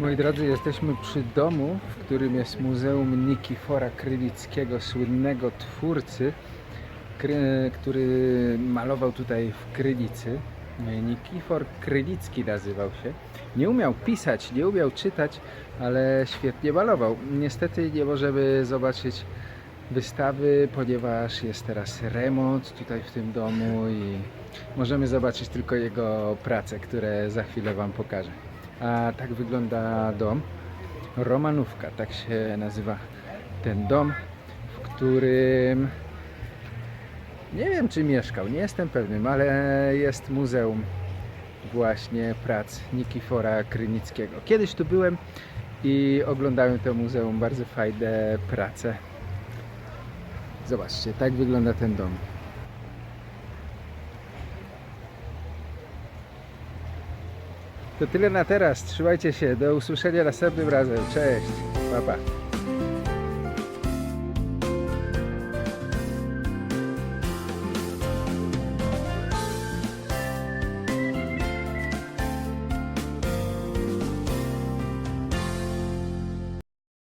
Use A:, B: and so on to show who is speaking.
A: Moi drodzy, jesteśmy przy domu, w którym jest Muzeum Nikifora Krylickiego, słynnego twórcy, który malował tutaj w Krylicy. Nikifor Krylicki nazywał się. Nie umiał pisać, nie umiał czytać, ale świetnie malował. Niestety nie możemy zobaczyć wystawy, ponieważ jest teraz remont tutaj w tym domu i możemy zobaczyć tylko jego prace, które za chwilę Wam pokażę. A tak wygląda dom. Romanówka, tak się nazywa ten dom, w którym nie wiem czy mieszkał, nie jestem pewnym, ale jest muzeum właśnie prac Nikifora Krynickiego. Kiedyś tu byłem i oglądałem to muzeum, bardzo fajne prace. Zobaczcie, tak wygląda ten dom. To tyle na teraz. Trzymajcie się. Do usłyszenia następnym razem. Cześć. Pa, pa.